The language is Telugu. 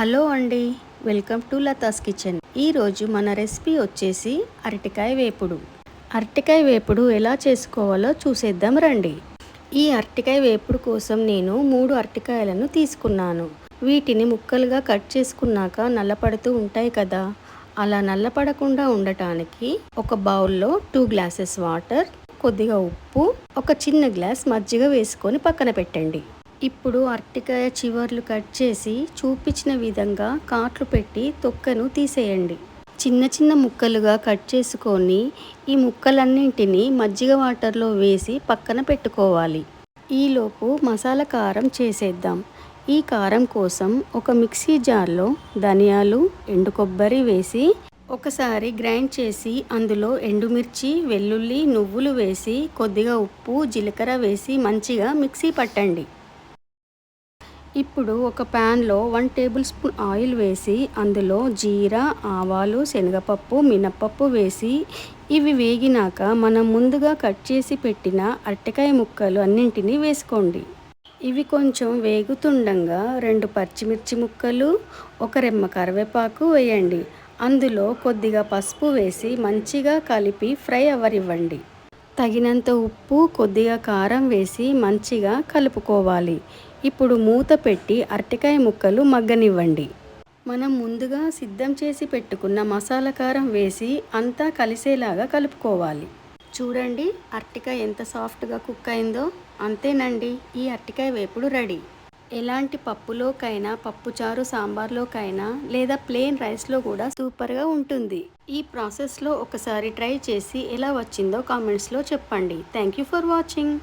హలో అండి వెల్కమ్ టు లతాస్ కిచెన్. ఈరోజు మన రెసిపీ వచ్చేసి అరటికాయ వేపుడు. అరటికాయ వేపుడు ఎలా చేసుకోవాలో చూసేద్దాం రండి. ఈ అరటికాయ వేపుడు కోసం నేను మూడు అరటికాయలను తీసుకున్నాను. వీటిని ముక్కలుగా కట్ చేసుకున్నాక నల్లపడుతూ ఉంటాయి కదా అలా నల్లపడకుండా ఉండటానికి ఒక బౌల్లో టూ గ్లాసెస్ వాటర్ కొద్దిగా ఉప్పు ఒక చిన్న గ్లాస్ మజ్జిగ వేసుకొని పక్కన పెట్టండి. ఇప్పుడు అరటికాయ చివర్లు కట్ చేసి చూపించిన విధంగా కాట్లు పెట్టి తొక్కను తీసేయండి. చిన్న చిన్న ముక్కలుగా కట్ చేసుకొని ఈ ముక్కలన్నింటినీ మజ్జిగ వాటర్లో వేసి పక్కన పెట్టుకోవాలి. ఈలోపు మసాలా కారం చేసేద్దాం. ఈ కారం కోసం ఒక మిక్సీ జార్లో ధనియాలు ఎండు కొబ్బరి వేసి ఒకసారి గ్రైండ్ చేసి అందులో ఎండుమిర్చి వెల్లుల్లి నువ్వులు వేసి కొద్దిగా ఉప్పు జీలకర్ర వేసి మంచిగా మిక్సీ పట్టండి. ఇప్పుడు ఒక ప్యాన్లో వన్ టేబుల్ స్పూన్ ఆయిల్ వేసి అందులో జీరా ఆవాలు శనగపప్పు మినపప్పు వేసి ఇవి వేగినాక మనం ముందుగా కట్ చేసి పెట్టిన అరటికాయ ముక్కలు అన్నింటినీ వేసుకోండి. ఇవి కొంచెం వేగుతుండగా రెండు పచ్చిమిర్చి ముక్కలు ఒక రెమ్మ కరివేపాకు వేయండి. అందులో కొద్దిగా పసుపు వేసి మంచిగా కలిపి ఫ్రై అవ్వనివ్వండి. తగినంత ఉప్పు కొద్దిగా కారం వేసి మంచిగా కలుపుకోవాలి. ఇప్పుడు మూత పెట్టి అరటికాయ ముక్కలు మగ్గనివ్వండి. మనం ముందుగా సిద్ధం చేసి పెట్టుకున్న మసాలా కారం వేసి అంతా కలిసేలాగా కలుపుకోవాలి. చూడండి అరటికాయ ఎంత సాఫ్ట్గా కుక్ అయిందో. అంతేనండి ఈ అరటికాయ వేపుడు రెడీ. ఎలాంటి పప్పులోకైనా పప్పుచారు సాంబార్లోకైనా లేదా ప్లెయిన్ రైస్లో కూడా సూపర్గా ఉంటుంది. ఈ ప్రాసెస్లో ఒకసారి ట్రై చేసి ఎలా వచ్చిందో కామెంట్స్లో చెప్పండి. Thank you for watching.